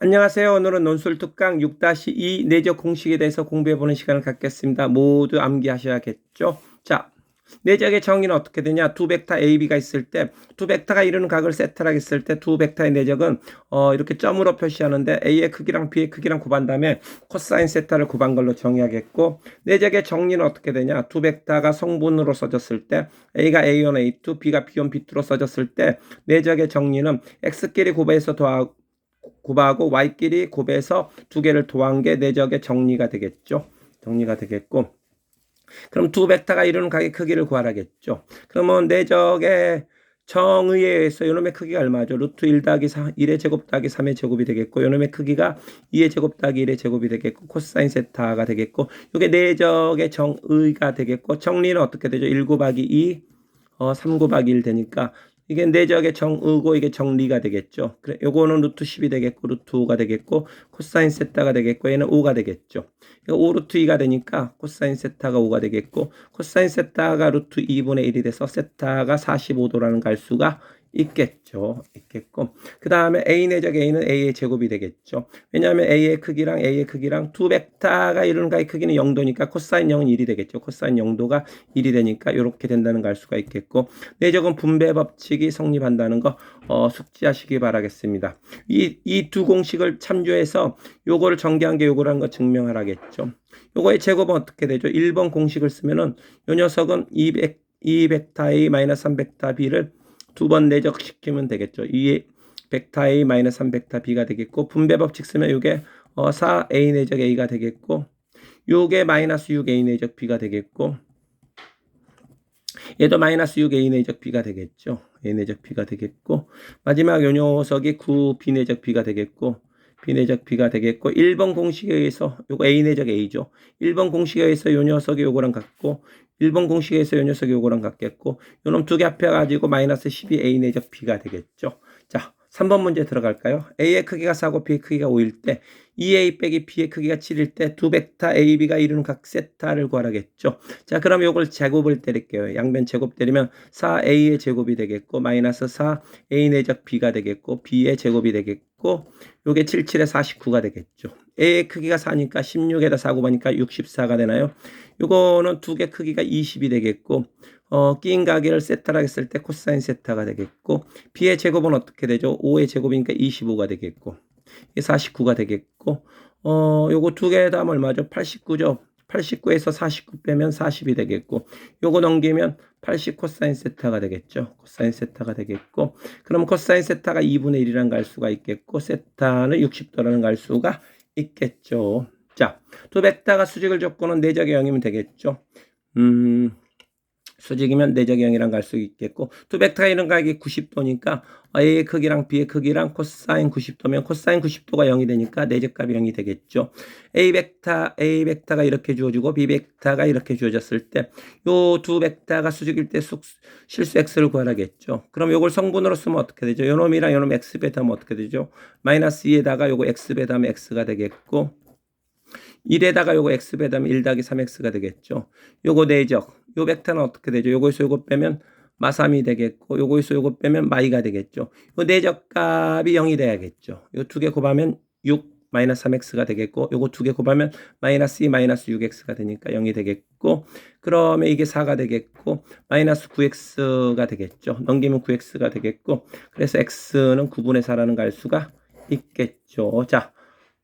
안녕하세요. 오늘은 논술 특강 6-2 내적 공식에 대해서 공부해보는 시간을 갖겠습니다. 모두 암기하셔야겠죠? 자, 내적의 정의는 어떻게 되냐? 두 벡터 A, B가 있을 때, 두 벡터가 이루는 각을 세타라고 했을 때, 두 벡터의 내적은, 어, 이렇게 점으로 표시하는데, A의 크기랑 B의 크기랑 곱한 다음에, 코사인 세타를 곱한 걸로 정의하겠고, 내적의 정리는 어떻게 되냐? 두 벡터가 성분으로 써졌을 때, A가 A1, A2, B가 B1, B2로 써졌을 때, 내적의 정리는 X끼리 곱해서 더하고, 곱하고 y끼리 곱해서 두 개를 더한 게 내적의 정리가 되겠죠. 정리가 되겠고. 그럼 두 벡터가 이루는 각의 크기를 구하라겠죠. 그러면 내적의 정의에 의해서 요놈의 크기가 얼마죠? 루트 1 더하기 4, 1의 제곱 더하기 3의 제곱이 되겠고 요놈의 크기가 2의 제곱 더하기 1의 제곱이 되겠고 코사인 세타가 되겠고 이게 내적의 정의가 되겠고 정리는 어떻게 되죠? 1 곱하기 2, 어, 3 곱하기 1 되니까 이게 내적의 정의고 이게 정리가 되겠죠. 그래, 요거는 루트 10이 되겠고 루트 5가 되겠고 코사인 세타가 되겠고 얘는 5가 되겠죠. 5 루트 2가 되니까 코사인 세타가 5가 되겠고 코사인 세타가 루트 2분의 1이 돼서 세타가 45도라는 갈 수가 있겠죠. 있겠고. 그 다음에 A 내적 A는 A의 제곱이 되겠죠. 왜냐하면 A의 크기랑 A의 크기랑 두 벡터가 이루는 가의 크기는 0도니까 코사인 0은 1이 되겠죠. 코사인 0도가 1이 되니까 이렇게 된다는 걸 알 수가 있겠고. 내적은 분배 법칙이 성립한다는 거 어, 숙지하시기 바라겠습니다. 이 이 두 공식을 참조해서 요거를 전개한 게 요거라는 거 증명하라겠죠. 요거의 제곱은 어떻게 되죠? 1번 공식을 쓰면은 요 녀석은 200 2벡터 A 마이너스 3벡터 B를 두 번 내적시키면 되겠죠. 2 벡터 A 마이너스 3 벡터 B가 되겠고 분배 법칙 쓰면 이게 어, 4A 내적 A가 되겠고 요게 마이너스 6A 내적 B가 되겠고 얘도 마이너스 6A 내적 B가 되겠죠. A 내적 B가 되겠고 마지막 요 녀석이 9B 내적 B가 되겠고 B 내적 B가 되겠고 1번 공식에 의해서 요거 A 내적 A죠. 1번 공식에 의해서 요 녀석이 요거랑 같고 1번 공식에서 요 녀석이 요거랑 같겠고 요놈 두 개 합해가지고 마이너스 12A 내적 B가 되겠죠. 자 3번 문제 들어갈까요? A의 크기가 4고 B의 크기가 5일 때 2A 빼기 B의 크기가 7일 때 두 벡터 A, B가 이루는 각 세타를 구하라겠죠. 자 그럼 요걸 제곱을 때릴게요. 양변 제곱 때리면 4A의 제곱이 되겠고 마이너스 4A 내적 B가 되겠고 B의 제곱이 되겠고 요게 77에 49가 되겠죠. A의 크기가 4니까 16에다 4 곱하니까 64가 되나요? 요거는 두 개 크기가 20이 되겠고 어, 끼인 가게를 세타라 했을 때 코사인 세타가 되겠고 B의 제곱은 어떻게 되죠? 5의 제곱이니까 25가 되겠고 이게 49가 되겠고 어, 요거 두 개 다음 얼마죠? 89죠. 89에서 49 빼면 40이 되겠고 요거 넘기면 80 코사인 세타가 되겠죠. 코사인 세타가 되겠고 그럼 코사인 세타가 2분의 1이라는 갈 수가 있겠고 세타는 60도라는 갈 수가 있겠죠. 자, 두 벡터가 수직을 줬고는 내적의 0이면 되겠죠. 음, 수직이면 내적의 0이랑 갈 수 있겠고 이런 각이 90도니까 A의 크기랑 B의 크기랑 코사인 90도면 코사인 90도가 0이 되니까 내적값이 0이 되겠죠. A 벡터, A 벡터가 이렇게 주어지고 B 벡터가 이렇게 주어졌을 때 요 두 벡터가 수직일 때 수, 실수 x를 구하라겠죠. 그럼 요걸 성분으로 쓰면 어떻게 되죠? 요 놈이랑 요놈 x 베타면 어떻게 되죠? 마이너스 2에다가 요거 x 베타면 x가 되겠고 1에다가 요거 x 배다면 1 더하기 3x가 되겠죠. 요거 내적. 요 벡터는 어떻게 되죠? 요거에서 요거 빼면 마삼이 되겠고 요거에서 요거 빼면 마이가 되겠죠. 요 내적 값이 0이 돼야겠죠. 요 두 개 곱하면 6 마이너스 3x가 되겠고 요거 두 개 곱하면 마이너스 2 마이너스 6x가 되니까 0이 되겠고 그러면 이게 4가 되겠고 마이너스 9x가 되겠죠. 넘기면 9x가 되겠고 그래서 x는 9분의 4라는 갈 수가 있겠죠. 자,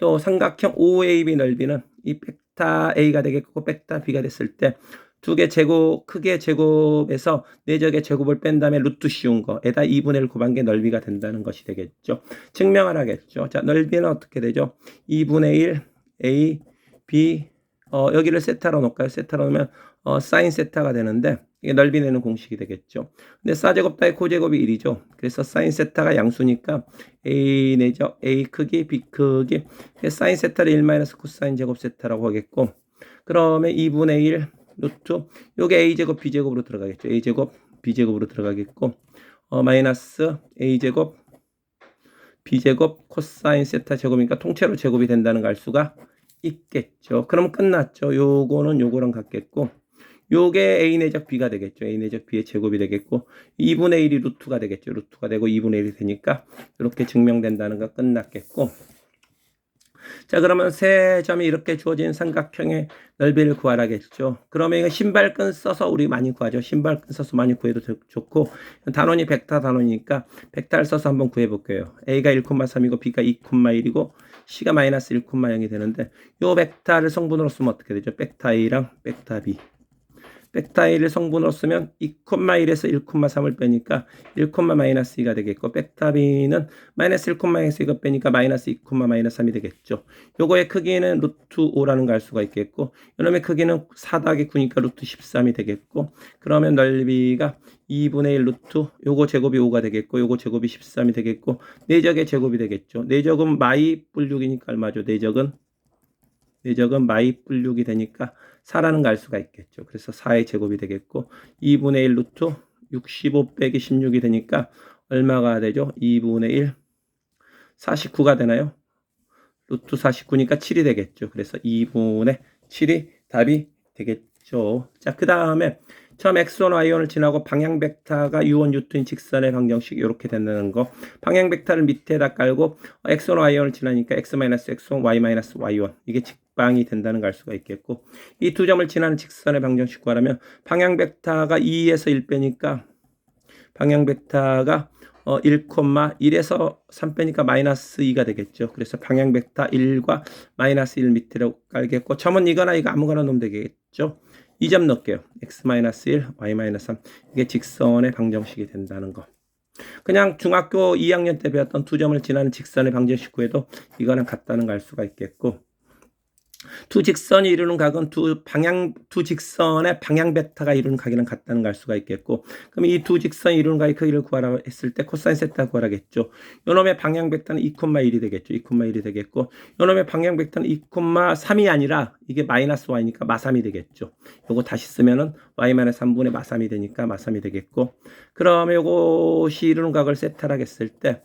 또 삼각형 OAB 넓이는 이 벡터 A가 되겠고 벡터 B가 됐을 때 두 개 제곱 크게 제곱에서 내적의 제곱을 뺀 다음에 루트 씌운 거에다 2분의 1 곱한 게 넓이가 된다는 것이 되겠죠. 증명을 하겠죠. 자 넓이는 어떻게 되죠? 2분의 1 A B 어, 여기를 세타로 놓을까요? 세타로 놓으면 어, 사인 세타가 되는데 이게 넓이 내는 공식이 되겠죠. 근데 사제곱 따위 코제곱이 1이죠. 그래서 사인 세타가 양수니까 A 내죠. A 크기, B 크기. 사인 세타를 1 마이너스 코사인 제곱 세타라고 하겠고 그러면 2분의 1 루트 요게 A 제곱 B 제곱으로 들어가겠죠. A 제곱 B 제곱으로 들어가겠고 어, 마이너스 A 제곱 B 제곱 코사인 세타 제곱이니까 통째로 제곱이 된다는 걸 알 수가 있겠죠. 그럼 끝났죠. 요거는 요거랑 같겠고 요게 A 내적 B가 되겠죠. A 내적 B의 제곱이 되겠고 2분의 1이 루트가 되겠죠. 루트가 되고 2분의 1이 되니까 이렇게 증명된다는 거 끝났겠고 자, 그러면 세 점이 이렇게 주어진 삼각형의 넓이를 구하라겠죠. 그러면 이거 신발끈 써서 우리 많이 구하죠. 신발끈 써서 많이 구해도 좋- 좋고 단원이 벡터 단원이니까 벡터를 써서 한번 구해 볼게요. A가 1,3이고 B가 2,1이고 C가 마이너스 1,0이 되는데 요 벡터를 성분으로 쓰면 어떻게 되죠? 벡터 A랑 벡터 B. A를 성분으로 쓰면 2,1에서 1,3을 빼니까 1, 마이너스 2가 되겠고 B는 마이너스 1, 마이너스 2가 빼니까 마이너스 2, 마이너스 3이 되겠죠. 요거의 크기는 루트 5라는 걸 알 수가 있겠고 요놈의 크기는 4 더하기 9니까 루트 13이 되겠고 그러면 넓이가 2분의 1 루트 요거 제곱이 5가 되겠고 요거 제곱이 13이 되겠고 내적의 제곱이 되겠죠. 내적은 마이 뿔 6이니까 얼마죠? 내적은 내적은 마이 뿔 6이 되니까 4라는 걸알 수가 있겠죠. 그래서 4의 제곱이 되겠고 2분의 1 루트 65 빼기 16이 되니까 얼마가 되죠? 2분의 1 49가 되나요? 루트 49니까 7이 되겠죠. 그래서 2분의 7이 답이 되겠죠. 자, 그 다음에 처음 x1, y1을 지나고 방향 벡터가 u1, u2인 직선의 방정식 이렇게 된다는 거. 방향 벡터를 밑에다 깔고 x1, y1을 지나니까 x-x1, y-y1 이게 직 방이 된다는 걸 알 수가 있겠고 이 두 점을 지나는 직선의 방정식 구하려면 방향 벡터가 2에서 1 빼니까 방향 벡터가 어, 1,1에서 3 빼니까 마이너스 2가 되겠죠. 그래서 방향 벡터 1과 마이너스 1 밑으로 깔겠고 점은 이거나 이거 아무거나 놓으면 되겠죠. 2점 넣을게요. x-1, y-3 이게 직선의 방정식이 된다는 거. 그냥 중학교 2학년 때 배웠던 두 점을 지나는 직선의 방정식 구해도 이거랑 같다는 걸 알 수가 있겠고 두 직선이 이루는 각은 두 방향 두 직선의 방향 벡터가 이루는 각이랑 같다는 걸 알 수가 있겠고 그럼 이 두 직선이 이루는 각의 크기를 구하라 했을 때 코사인 세타 구하라겠죠. 요놈의 방향 벡터는 2,1이 되겠죠. 2,1이 되겠고 요놈의 방향 벡터는 2,3이 아니라 이게 마이너스 y니까 마삼이 되겠죠. 요거 다시 쓰면은 y 마이너스 3분의 마삼이 되니까 마삼이 되겠고 그러면 요것이 이루는 각을 세타라고 했을 때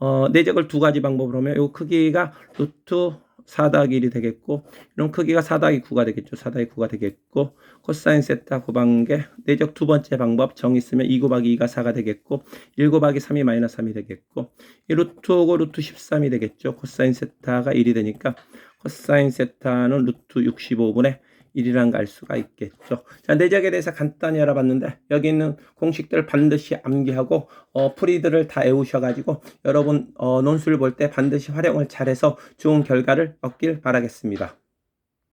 어, 내적을 두 가지 방법으로 하면 요 크기가 루트 4 더하기 1이 되겠고 이런 크기가 4 더하기 9가 되겠죠. 4 더하기 9가 되겠고 코사인 세타 곱한게 내적 두 번째 방법 정의 쓰면 2 곱하기 2가 4가 되겠고 1 곱하기 3이 마이너스 3이 되겠고 이 루트 5고 루트 13이 되겠죠. 코사인 세타가 1이 되니까 코사인 세타는 루트 65분의 1이라는 걸 알 수가 있겠죠. 자, 내적에 대해서 간단히 알아봤는데 여기 있는 공식들 반드시 암기하고 어, 풀이들을 다 외우셔가지고 여러분 어, 논술 볼때 반드시 활용을 잘해서 좋은 결과를 얻길 바라겠습니다.